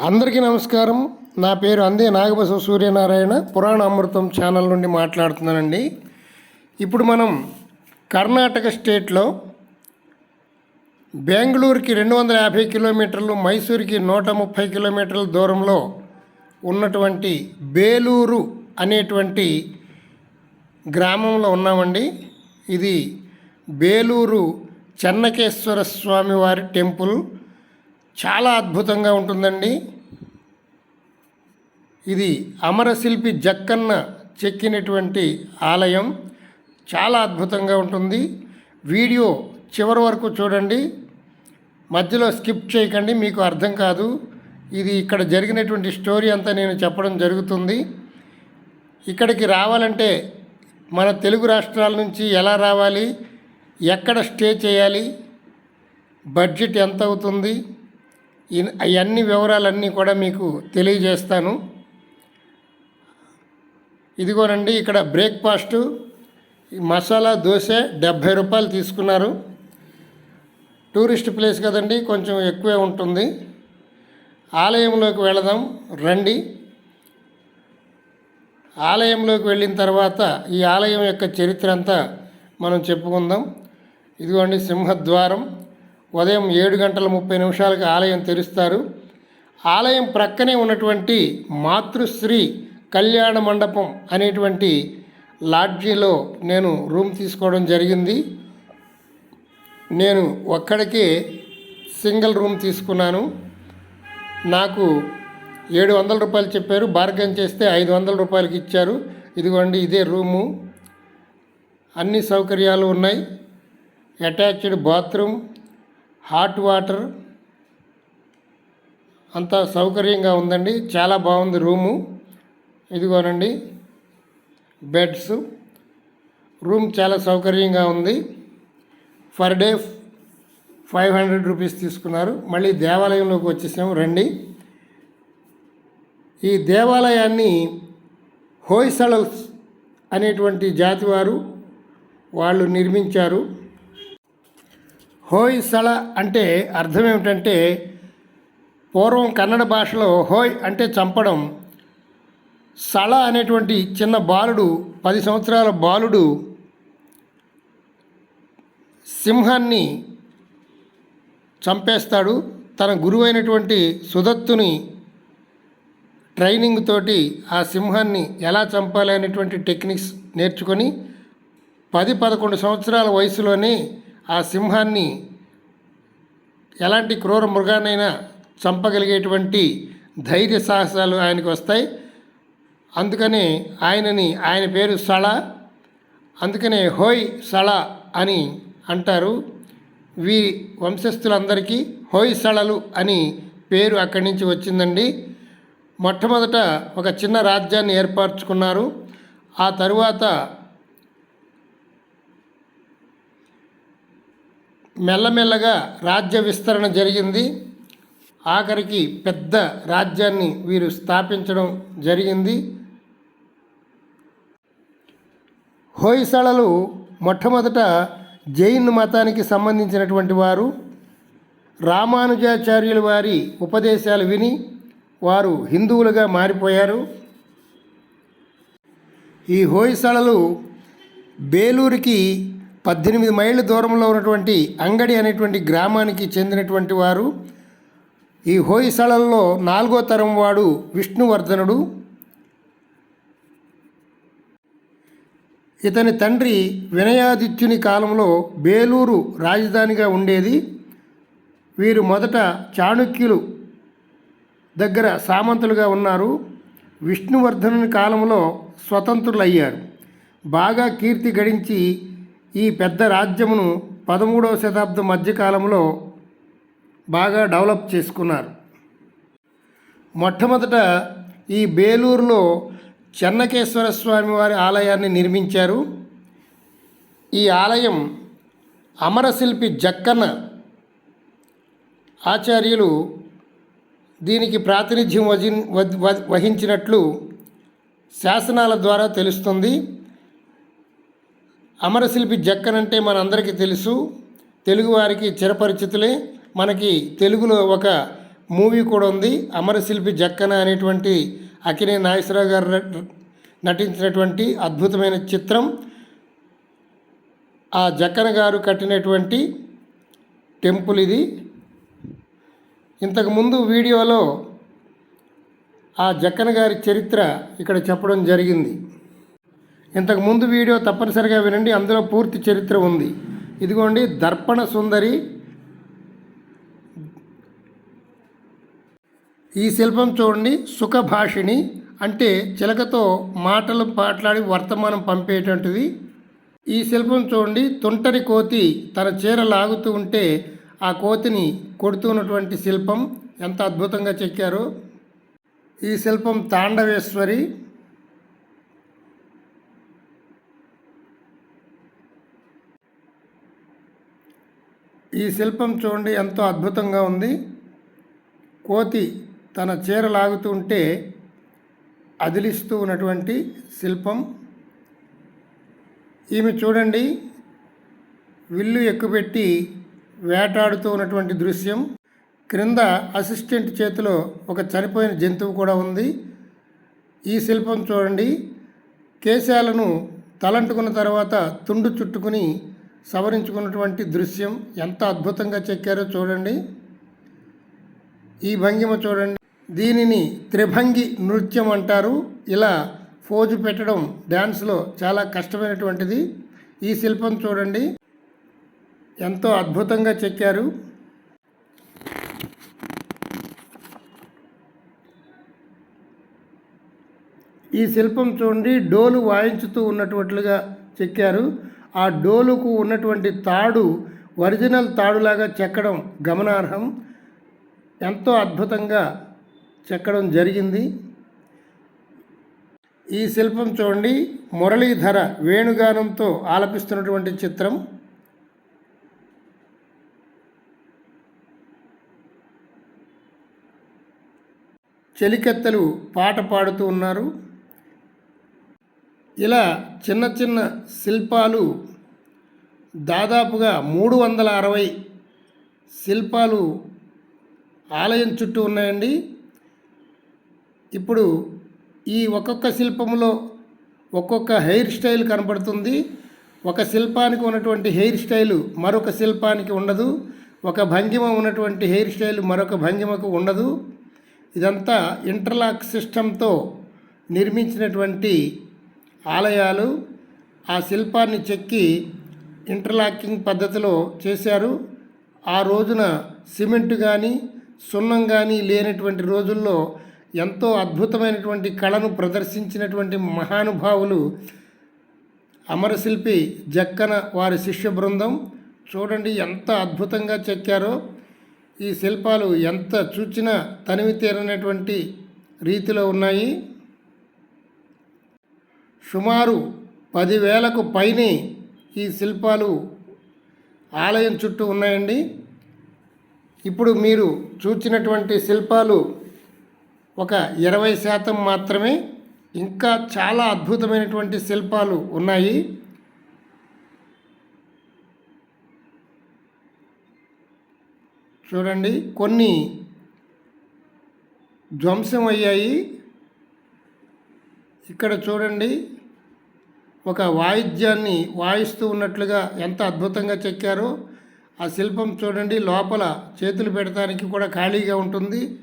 అందరికీ నమస్కారం. నా పేరు అందే నాగబసవ సూర్యనారాయణ. పురాణ అమృతం ఛానల్ నుండి మాట్లాడుతున్నానండి. ఇప్పుడు మనం కర్ణాటక స్టేట్లో బెంగళూరుకి రెండు వందల యాభై కిలోమీటర్లు మైసూరుకి నూట ముప్పై కిలోమీటర్ల దూరంలో ఉన్నటువంటి బేలూరు అనేటువంటి గ్రామంలో ఉన్నామండి. ఇది బేలూరు చెన్నకేశ్వర స్వామివారి టెంపుల్. చాలా అద్భుతంగా ఉంటుందండి. ఇది అమరశిల్పి జక్కన్న చెక్కినటువంటి ఆలయం. చాలా అద్భుతంగా ఉంటుంది. వీడియో చివరి వరకు చూడండి. మధ్యలో స్కిప్ చేయకండి మీకు అర్థం కాదు. ఇది ఇక్కడ జరిగినటువంటి స్టోరీ అంతా నేను చెప్పడం జరుగుతుంది. ఇక్కడికి రావాలంటే మన తెలుగు రాష్ట్రాల నుంచి ఎలా రావాలి ఎక్కడ స్టే చేయాలి బడ్జెట్ ఎంత అవుతుంది అవన్నీ వివరాలన్నీ కూడా మీకు తెలియజేస్తాను. ఇదిగోనండి ఇక్కడ బ్రేక్ఫాస్ట్ మసాలా దోశ డెబ్భై రూపాయలు తీసుకున్నారు. టూరిస్ట్ ప్లేస్ కదండి కొంచెం ఎక్కువే ఉంటుంది. ఆలయంలోకి వెళదాం రండి. ఆలయంలోకి వెళ్ళిన తర్వాత ఈ ఆలయం యొక్క చరిత్ర అంతా మనం చెప్పుకుందాం. ఇదిగోండి సింహద్వారం. ఉదయం ఏడు గంటల ముప్పై నిమిషాలకి ఆలయం తెరుస్తారు. ఆలయం ప్రక్కనే ఉన్నటువంటి మాతృశ్రీ కళ్యాణ మండపం అనేటువంటి లాడ్జీలో నేను రూమ్ తీసుకోవడం జరిగింది. నేను ఒక్కడికే సింగిల్ రూమ్ తీసుకున్నాను. నాకు ఏడు వందల రూపాయలు చెప్పారు. బార్గెన్ చేస్తే ఐదు వందల రూపాయలకి ఇచ్చారు. ఇదిగోండి ఇదే రూము. అన్ని సౌకర్యాలు ఉన్నాయి. అటాచ్డ్ బాత్రూమ్ హాట్ వాటర్ అంతా సౌకర్యంగా ఉందండి. చాలా బాగుంది రూము. ఇదిగోనండి బెడ్స్. రూమ్ చాలా సౌకర్యంగా ఉంది. Per day five hundred rupees తీసుకున్నారు. మళ్ళీ దేవాలయంలోకి వచ్చేసాము. రండి. ఈ దేవాలయాన్ని హోయ్సళల్స్ అనేటువంటి జాతి వారు వాళ్ళు నిర్మించారు. హోయ్ సళ అంటే అర్థం ఏమిటంటే పూర్వం కన్నడ భాషలో హోయ్ అంటే చంపడం సళ అనేటువంటి చిన్న బాలుడు పది సంవత్సరాల బాలుడు సింహాన్ని చంపేస్తాడు. తన గురువైనటువంటి సుదత్తుని ట్రైనింగ్ తోటి ఆ సింహాన్ని ఎలా చంపాలి అనేటువంటి టెక్నిక్స్ నేర్చుకొని పది పదకొండు సంవత్సరాల వయసులోనే ఆ సింహాన్ని ఎలాంటి క్రూర మృగానైనా చంపగలిగేటువంటి ధైర్య సాహసాలు ఆయనకు వస్తాయి. అందుకనే ఆయనని ఆయన పేరు సళ అందుకనే హోయ్ సళ అని అంటారు. వీరి వంశస్థులందరికీ హోయ్ సళలు అని పేరు అక్కడి నుంచి వచ్చిందండి. మొట్టమొదట ఒక చిన్న రాజ్యాన్ని ఏర్పరచుకున్నారు. ఆ తరువాత మెల్లమెల్లగా రాజ్య విస్తరణ జరిగింది. ఆఖరికి పెద్ద రాజ్యాన్ని వీరు స్థాపించడం జరిగింది. హోయసళలు మొట్టమొదట జైన్ మతానికి సంబంధించినటువంటి వారు. రామానుజాచార్యుల వారి ఉపదేశాలు విని వారు హిందువులుగా మారిపోయారు. ఈ హోయసళలు బేలూరుకి పద్దెనిమిది మైళ్ళ దూరంలో ఉన్నటువంటి అంగడి అనేటువంటి గ్రామానికి చెందినటువంటి వారు. ఈ హోయసళల్లో నాలుగో తరం వాడు విష్ణువర్ధనుడు. ఇతని తండ్రి వినయాదిత్యుని కాలంలో బేలూరు రాజధానిగా ఉండేది. వీరు మొదట చాణుక్యులు దగ్గర సామంతులుగా ఉన్నారు. విష్ణువర్ధనుని కాలంలో స్వతంత్రులయ్యారు. బాగా కీర్తి గడించి ఈ పెద్ద రాజ్యమును పదమూడవ శతాబ్దం మధ్యకాలంలో బాగా డెవలప్ చేసుకున్నారు. మొట్టమొదట ఈ బేలూరులో చెన్నకేశ్వర స్వామి వారి ఆలయాన్ని నిర్మించారు. ఈ ఆలయం అమరశిల్పి జక్కన్న ఆచార్యులు దీనికి ప్రాతినిధ్యం వహించినట్లు శాసనాల ద్వారా తెలుస్తుంది. అమరశిల్పి జక్కన్ అంటే మనందరికీ తెలుసు. తెలుగువారికి చిరపరిచితులే. మనకి తెలుగులో ఒక మూవీ కూడా ఉంది. అమరశిల్పి జక్కన అనేటువంటి అకినే నాగేశ్వరరావు గారు నటించినటువంటి అద్భుతమైన చిత్రం. ఆ జక్కన గారు కట్టినటువంటి టెంపుల్ ఇది. ఇంతకుముందు వీడియోలో ఆ జక్కన గారి చరిత్ర ఇక్కడ చెప్పడం జరిగింది. ఇంతకు ముందు వీడియో తప్పనిసరిగా వినండి. అందులో పూర్తి చరిత్ర ఉంది. ఇదిగోండి దర్పణ సుందరి. ఈ శిల్పం చూడండి సుఖభాషిణి. అంటే చిలకతో మాటలు మాట్లాడి వర్తమానం పంపేటువంటిది ఈ శిల్పం చూడండి తుంటరి కోతి తన చీర లాగుతూ ఉంటే ఆ కోతిని కొడుతున్నటువంటి శిల్పం. ఎంత అద్భుతంగా చెక్కారో. ఈ శిల్పం తాండవేశ్వరి. ఈ శిల్పం చూడండి ఎంతో అద్భుతంగా ఉంది. కోతి తన చీర లాగుతూ ఉంటే అదిలిస్తూ ఉన్నటువంటి శిల్పం. ఈమె చూడండి విల్లు ఎక్కుపెట్టి వేటాడుతూ ఉన్నటువంటి దృశ్యం. క్రింద అసిస్టెంట్ చేతిలో ఒక చనిపోయిన జంతువు కూడా ఉంది. ఈ శిల్పం చూడండి కేశాలను తలంటుకున్న తర్వాత తుండు చుట్టుకుని సవరించుకున్నటువంటి దృశ్యం ఎంత అద్భుతంగా చెక్కారో చూడండి. ఈ భంగిమ చూడండి. దీనిని త్రిభంగి నృత్యం అంటారు. ఇలా ఫోజు పెట్టడం డ్యాన్స్లో చాలా కష్టమైనటువంటిది. ఈ శిల్పం చూడండి. ఎంతో అద్భుతంగా చెక్కారు. ఈ శిల్పం చూడండి. డోలు వాయించుతూ ఉన్నటువంటిగా చెక్కారు. ఆ డోలుకు ఉన్నటువంటి తాడు ఒరిజినల్ తాడులాగా చెక్కడం గమనార్హం. ఎంతో అద్భుతంగా చెక్కడం జరిగింది. ఈ శిల్పం చూడండి మురళీధర వేణుగానంతో ఆలపిస్తున్నటువంటి చిత్రం. చెలికెత్తలు పాట పాడుతూ ఉన్నారు. ఇలా చిన్న చిన్న శిల్పాలు దాదాపుగా మూడు వందల అరవై శిల్పాలు ఆలయం చుట్టూ ఉన్నాయండి. ఇప్పుడు ఈ ఒక్కొక్క శిల్పంలో ఒక్కొక్క హెయిర్ స్టైల్ కనపడుతుంది ఒక శిల్పానికి ఉన్నటువంటి హెయిర్ స్టైలు మరొక శిల్పానికి ఉండదు. ఒక భంగిమ ఉన్నటువంటి హెయిర్ స్టైల్ మరొక భంగిమకు ఉండదు. ఇదంతా ఇంటర్లాక్ సిస్టంతో నిర్మించినటువంటి ఆలయాలు ఆ శిల్పాన్ని చెక్కి ఇంటర్లాకింగ్ పద్ధతిలో చేశారు. ఆ రోజున సిమెంట్ కానీ సున్నం కానీ లేనటువంటి రోజుల్లో ఎంతో అద్భుతమైనటువంటి కళను ప్రదర్శించినటువంటి మహానుభావులు అమరశిల్పి జక్కన వారి శిష్య బృందం చూడండి ఎంత అద్భుతంగా చెక్కారో. ఈ శిల్పాలు ఎంత చూచినా తనివి తీరనటువంటి రీతిలో ఉన్నాయి. సుమారు పదివేలకు పైనే ఈ శిల్పాలు ఆలయం చుట్టూ ఉన్నాయండి. ఇప్పుడు మీరు చూచినటువంటి శిల్పాలు ఒక ఇరవై శాతం మాత్రమే ఇంకా చాలా అద్భుతమైనటువంటి శిల్పాలు ఉన్నాయి. చూడండి కొన్ని ధ్వంసం అయ్యాయి ఇక్కడ చూడండి ఒక వాయిద్యాన్ని వాయిస్తూ ఉన్నట్లుగా ఎంత అద్భుతంగా చెక్కారో ఆ శిల్పం చూడండి లోపల చేతులు పెడతానికి కూడా ఖాళీగా ఉంటుంది.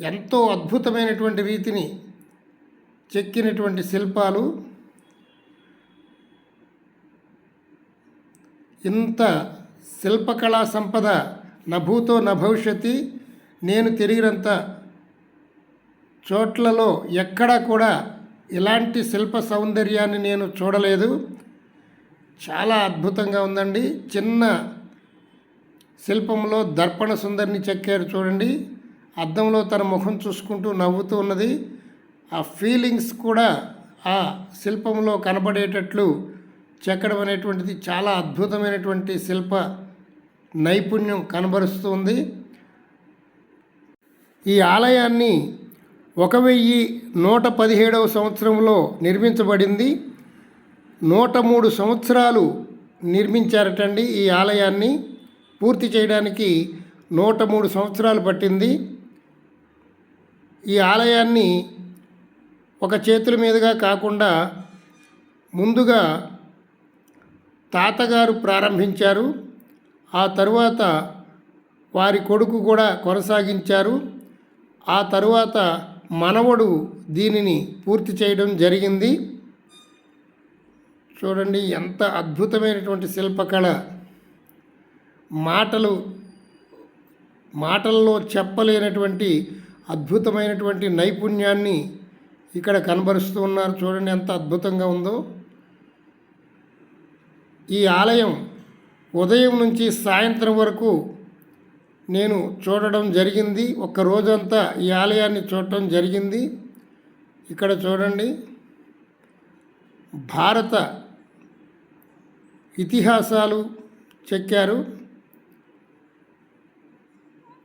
ఎంతో అద్భుతమైనటువంటి రీతిని చెక్కినటువంటి శిల్పాలు. ఇంత శిల్పకళా సంపద నభూతో నభవిష్యతి నేను తిరిగినంత చోట్లలో ఎక్కడా కూడా ఇలాంటి శిల్ప సౌందర్యాన్ని నేను చూడలేదు. చాలా అద్భుతంగా ఉందండి. చిన్న శిల్పంలో దర్పణ సుందరిని చెక్కారు చూడండి. అద్దంలో తన ముఖం చూసుకుంటూ నవ్వుతూ ఉన్నది. ఆ ఫీలింగ్స్ కూడా ఆ శిల్పంలో కనబడేటట్లు చెక్కడం అనేటువంటిది చాలా అద్భుతమైనటువంటి శిల్ప నైపుణ్యం కనబరుస్తుంది ఈ ఆలయాన్ని ఒక వెయ్యి నూట పదిహేడవ సంవత్సరంలో నిర్మించబడింది. నూట మూడు సంవత్సరాలు నిర్మించారటండి ఈ ఆలయాన్ని. పూర్తి చేయడానికి నూట మూడు సంవత్సరాలు పట్టింది. ఈ ఆలయాన్ని ఒక చేతుల మీదుగా కాకుండా ముందుగా తాతగారు ప్రారంభించారు. ఆ తరువాత వారి కొడుకు కూడా కొనసాగించారు. ఆ తరువాత మనవడు దీనిని పూర్తి చేయడం జరిగింది. చూడండి ఎంత అద్భుతమైనటువంటి శిల్పకళ. మాటలు మాటల్లో చెప్పలేనటువంటి అద్భుతమైనటువంటి నైపుణ్యాన్ని ఇక్కడ కనబరుస్తూ ఉన్నారు. చూడండి ఎంత అద్భుతంగా ఉందో. ఈ ఆలయం ఉదయం నుంచి సాయంత్రం వరకు నేను చూడడం జరిగింది. ఒక రోజంతా ఈ ఆలయాన్ని చూడటం జరిగింది. ఇక్కడ చూడండి. భారత ఇతిహాసాలు చెక్కారు.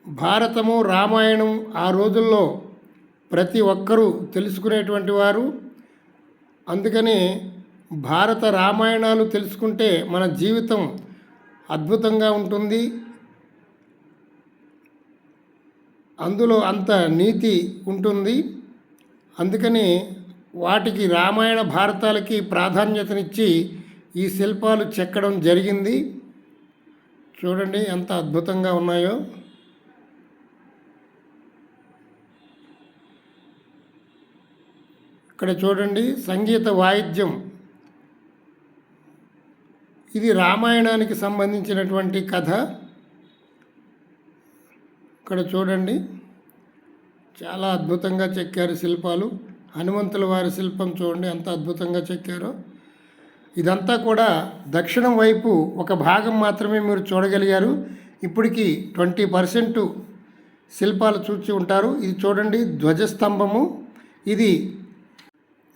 భారతము రామాయణం ఆ రోజుల్లో ప్రతి ఒక్కరూ తెలుసుకునేటువంటి వారు. అందుకనే భారత రామాయణాలు తెలుసుకుంటే మన జీవితం అద్భుతంగా ఉంటుంది. అందులో అంత నీతి ఉంటుంది. అందుకని వాటికి రామాయణ భారతాలకి ప్రాధాన్యతనిచ్చి ఈ శిల్పాలు చెక్కడం జరిగింది. చూడండి ఎంత అద్భుతంగా ఉన్నాయో. ఇక్కడ చూడండి సంగీత వాయిద్యం. ఇది రామాయణానికి సంబంధించినటువంటి కథ. ఇక్కడ చూడండి. చాలా అద్భుతంగా చెక్కారు శిల్పాలు. హనుమంతుల వారి శిల్పం చూడండి ఎంత అద్భుతంగా చెక్కారో. ఇదంతా కూడా దక్షిణం వైపు ఒక భాగం మాత్రమే మీరు చూడగలిగారు. ఇప్పటికి ట్వంటీ పర్సెంట్ శిల్పాలు చూచి ఉంటారు. ఇది చూడండి ధ్వజస్తంభము. ఇది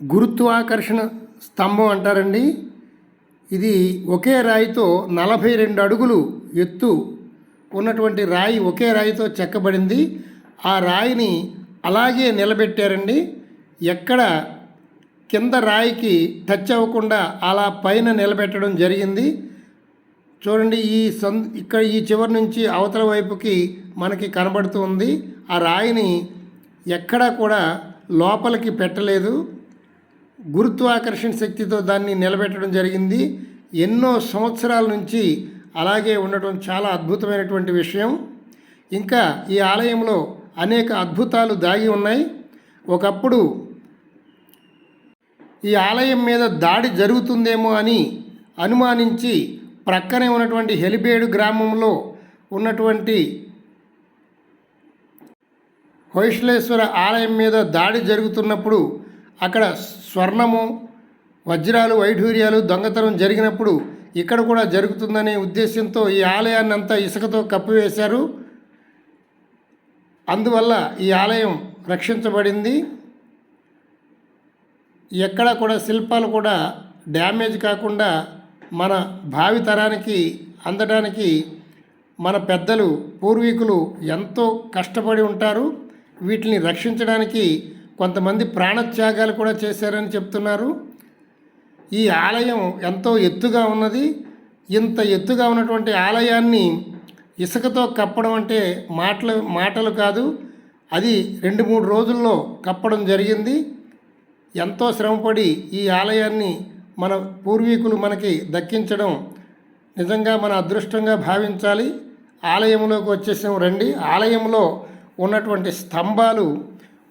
గురుత్వాకర్షణ స్తంభం అంటారండి. ఇది ఒకే రాయితో నలభై రెండు అడుగులు ఎత్తు ఉన్నటువంటి రాయి ఒకే రాయితో చెక్కబడింది. ఆ రాయిని అలాగే నిలబెట్టారండి. ఎక్కడ కింద రాయికి టచ్ అవ్వకుండా అలా పైన నిలబెట్టడం జరిగింది. చూడండి ఈ సం ఇక్కడ ఈ చివరి నుంచి అవతల వైపుకి మనకి కనబడుతూ ఉంది. ఆ రాయిని ఎక్కడా కూడా లోపలికి పెట్టలేదు. గురుత్వాకర్షణ శక్తితో దాన్ని నిలబెట్టడం జరిగింది. ఎన్నో సంవత్సరాల నుంచి అలాగే ఉండటం చాలా అద్భుతమైనటువంటి విషయం. ఇంకా ఈ ఆలయంలో అనేక అద్భుతాలు దాగి ఉన్నాయి. ఒకప్పుడు ఈ ఆలయం మీద దాడి జరుగుతుందేమో అని అనుమానించి ప్రక్కనే ఉన్నటువంటి హెలిబేడు గ్రామంలో ఉన్నటువంటి హోయిశ్లేశ్వర ఆలయం మీద దాడి జరుగుతున్నప్పుడు అక్కడ స్వర్ణము వజ్రాలు వైఢూర్యాలు దొంగతనం జరిగినప్పుడు ఇక్కడ కూడా జరుగుతుందనే ఉద్దేశంతో ఈ ఆలయాన్ని అంతా ఇసుకతో కప్పివేశారు. అందువల్ల ఈ ఆలయం రక్షించబడింది. ఎక్కడ కూడా శిల్పాలు కూడా డ్యామేజ్ కాకుండా మన భావితరానికి అందడానికి మన పెద్దలు పూర్వీకులు ఎంతో కష్టపడి ఉంటారు. వీటిని రక్షించడానికి కొంతమంది ప్రాణత్యాగాలు కూడా చేశారని చెప్తున్నారు. ఈ ఆలయం ఎంతో ఎత్తుగా ఉన్నది. ఇంత ఎత్తుగా ఉన్నటువంటి ఆలయాన్ని ఇసుకతో కప్పడం అంటే మాటలు మాటలు కాదు. అది రెండు మూడు రోజుల్లో కప్పడం జరిగింది. ఎంతో శ్రమపడి ఈ ఆలయాన్ని మన పూర్వీకులు మనకి దక్కించడం నిజంగా మన అదృష్టంగా భావించాలి. ఆలయంలోకి వచ్చేసాం రండి. ఆలయంలో ఉన్నటువంటి స్తంభాలు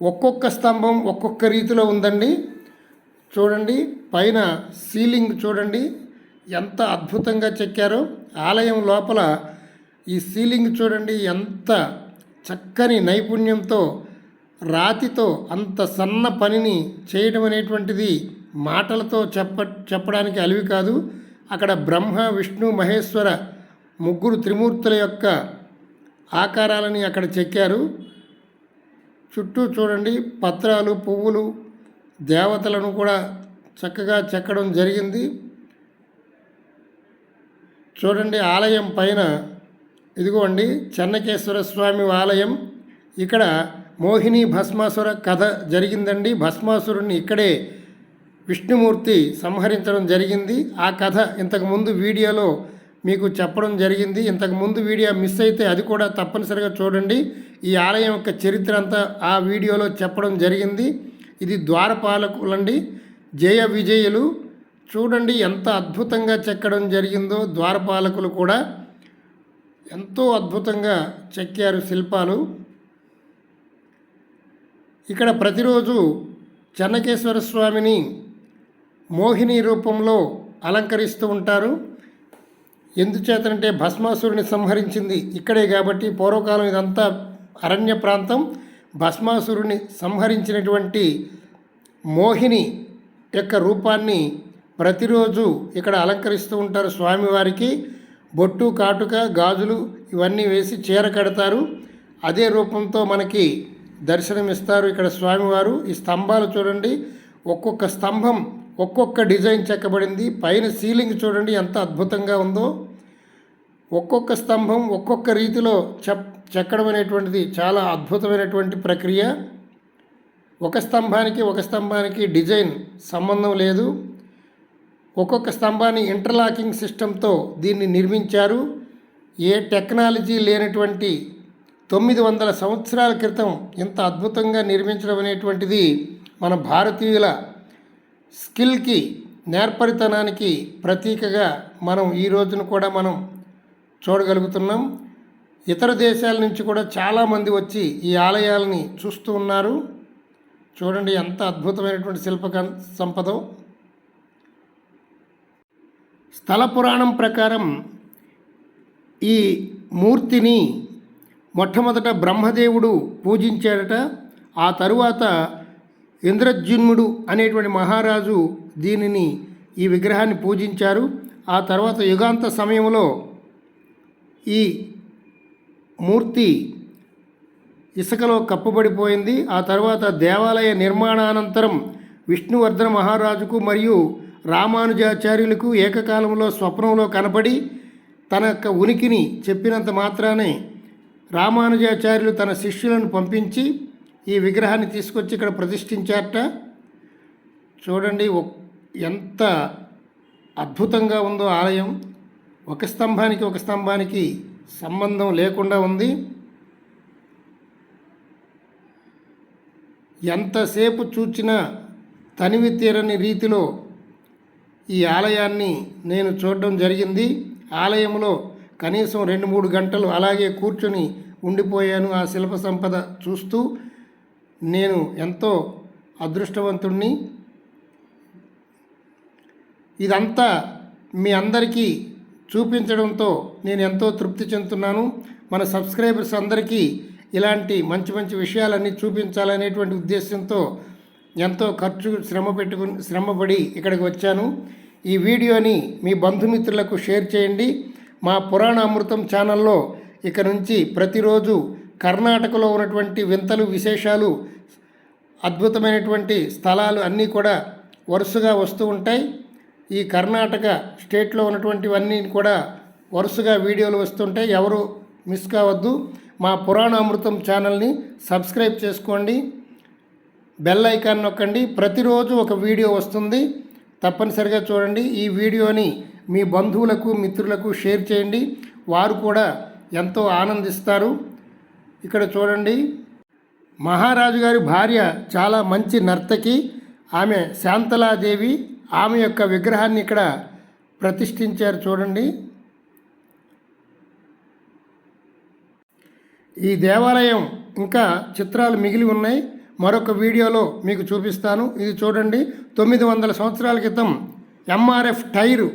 ఒక్కొక్క స్తంభం ఒక్కొక్క రీతిలో ఉందండి. చూడండి పైన సీలింగ్ చూడండి ఎంత అద్భుతంగా చెక్కారో. ఆలయం లోపల ఈ సీలింగ్ చూడండి ఎంత చక్కని నైపుణ్యంతో రాతితో అంత సన్న పనిని చేయడం అనేటువంటిది మాటలతో చెప్ప చెప్పడానికి అలివి కాదు. అక్కడ బ్రహ్మ విష్ణు మహేశ్వర ముగ్గురు త్రిమూర్తుల యొక్క ఆకారాలని అక్కడ చెక్కారు. చుట్టూ చూడండి పత్రాలు పువ్వులు దేవతలను కూడా చక్కగా చెక్కడం జరిగింది. చూడండి ఆలయం పైన ఇదిగోండి చెన్నకేశ్వర స్వామి ఆలయం. ఇక్కడ మోహిని భస్మాసుర కథ జరిగిందండి. భస్మాసురుణ్ణి ఇక్కడే విష్ణుమూర్తి సంహరించడం జరిగింది. ఆ కథ ఇంతకుముందు వీడియోలో మీకు చెప్పడం జరిగింది. ఇంతకు ముందు వీడియో మిస్ అయితే అది కూడా తప్పనిసరిగా చూడండి. ఈ ఆలయం యొక్క చరిత్ర అంతా ఆ వీడియోలో చెప్పడం జరిగింది. ఇది ద్వారపాలకులండి. జయ విజయులు. చూడండి ఎంత అద్భుతంగా చెక్కడం జరిగిందో ద్వారపాలకులు కూడా. ఎంతో అద్భుతంగా చెక్కారు శిల్పాలు. ఇక్కడ ప్రతిరోజు చెన్నకేశ్వర స్వామిని మోహిని రూపంలో అలంకరిస్తూ ఉంటారు. ఎందుచేతనంటే భస్మాసురుని సంహరించింది ఇక్కడే కాబట్టి పూర్వకాలం ఇదంతా అరణ్య ప్రాంతం. భస్మాసురుని సంహరించినటువంటి మోహిని యొక్క రూపాన్ని ప్రతిరోజు ఇక్కడ అలంకరిస్తూ ఉంటారు స్వామివారికి. బొట్టు కాటుక గాజులు ఇవన్నీ వేసి చీర కడతారు. అదే రూపంతో మనకి దర్శనమిస్తారు ఇక్కడ స్వామివారు. ఈ స్తంభాలు చూడండి ఒక్కొక్క స్తంభం ఒక్కొక్క డిజైన్ చెక్కబడింది. పైన సీలింగ్ చూడండి ఎంత అద్భుతంగా ఉందో. ఒక్కొక్క స్తంభం ఒక్కొక్క రీతిలో చెప్ చెక్కడం అనేటువంటిది చాలా అద్భుతమైనటువంటి ప్రక్రియ. ఒక స్తంభానికి ఒక స్తంభానికి డిజైన్ సంబంధం లేదు. ఒక్కొక్క స్తంభాన్ని ఇంటర్లాకింగ్ సిస్టంతో దీన్ని నిర్మించారు. ఏ టెక్నాలజీ లేనటువంటి తొమ్మిది వందల సంవత్సరాల క్రితం ఇంత అద్భుతంగా నిర్మించడం అనేటువంటిది మన భారతీయుల స్కిల్కి నేర్పరితనానికి ప్రతీకగా మనం ఈ రోజున కూడా మనం చూడగలుగుతున్నాం. ఇతర దేశాల నుంచి కూడా చాలామంది వచ్చి ఈ ఆలయాలని చూస్తూ ఉన్నారు. చూడండి ఎంత అద్భుతమైనటువంటి శిల్ప సంపద. స్థల పురాణం ప్రకారం ఈ మూర్తిని మొట్టమొదట బ్రహ్మదేవుడు పూజించాడట. ఆ తరువాత ఇంద్రజున్ముడు అనేటువంటి మహారాజు దీనిని ఈ విగ్రహాన్ని పూజించారు. ఆ తర్వాత యుగాంత సమయంలో ఈ మూర్తి ఇసుకలో కప్పబడిపోయింది. ఆ తర్వాత దేవాలయ నిర్మాణానంతరం విష్ణువర్ధన మహారాజుకు మరియు రామానుజాచార్యులకు ఏకకాలంలో స్వప్నంలో కనపడి తన యొక్క ఉనికిని చెప్పినంత మాత్రానే రామానుజాచార్యులు తన శిష్యులను పంపించి ఈ విగ్రహాన్ని తీసుకొచ్చి ఇక్కడ ప్రతిష్ఠించారట. చూడండి ఎంత అద్భుతంగా ఉందో ఆలయం. ఒక స్తంభానికి ఒక స్తంభానికి సంబంధం లేకుండా ఉంది. ఎంతసేపు చూచినా తనివి తీరని రీతిలో ఈ ఆలయాన్ని నేను చూడడం జరిగింది. ఆలయంలో కనీసం రెండు మూడు గంటలు అలాగే కూర్చొని ఉండిపోయాను ఆ శిల్ప సంపద చూస్తూ. నేను ఎంతో అదృష్టవంతుణ్ణి. ఇదంతా మీ అందరికీ చూపించడంతో నేను ఎంతో తృప్తి చెందుతున్నాను. మన సబ్స్క్రైబర్స్ అందరికీ ఇలాంటి మంచి మంచి విషయాలన్నీ చూపించాలనేటువంటి ఉద్దేశంతో ఎంతో ఖర్చు శ్రమ పెట్టుకుని శ్రమపడి ఇక్కడికి వచ్చాను. ఈ వీడియోని మీ బంధుమిత్రులకు షేర్ చేయండి. మా పురాణ అమృతం ఛానల్లో ఇక నుంచి ప్రతిరోజు కర్ణాటకలో ఉన్నటువంటి వింతలు విశేషాలు అద్భుతమైనటువంటి స్థలాలు అన్నీ కూడా వరుసగా వస్తూ ఉంటాయి. ఈ కర్ణాటక స్టేట్లో ఉన్నటువంటివన్నీ కూడా వరుసగా వీడియోలు వస్తుంటే ఎవరు మిస్ కావద్దు. మా పురాణ అమృతం ఛానల్ని సబ్స్క్రైబ్ చేసుకోండి. బెల్ ఐకాన్ నొక్కండి. ప్రతిరోజు ఒక వీడియో వస్తుంది. తప్పనిసరిగా చూడండి. ఈ వీడియోని మీ బంధువులకు మిత్రులకు షేర్ చేయండి. వారు కూడా ఎంతో ఆనందిస్తారు. ఇక్కడ చూడండి. మహారాజు గారి భార్య చాలా మంచి నర్తకి. ఆమె శాంతలాదేవి. ఆమె యొక్క విగ్రహాన్ని ఇక్కడ ప్రతిష్ఠించారు చూడండి. ఈ దేవాలయం ఇంకా చిత్రాలు మిగిలి ఉన్నాయి. మరొక వీడియోలో మీకు చూపిస్తాను. ఇది చూడండి. తొమ్మిది వందల సంవత్సరాల క్రితం ఎంఆర్ఎఫ్ టైరు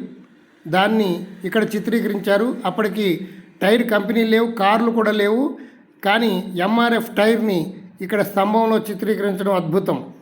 దాన్ని ఇక్కడ చిత్రీకరించారు. అప్పటికి టైర్ కంపెనీ లేవు కార్లు కూడా లేవు. కానీ ఎంఆర్ఎఫ్ టైర్ని ఇక్కడ స్తంభంలో చిత్రీకరించడం అద్భుతం.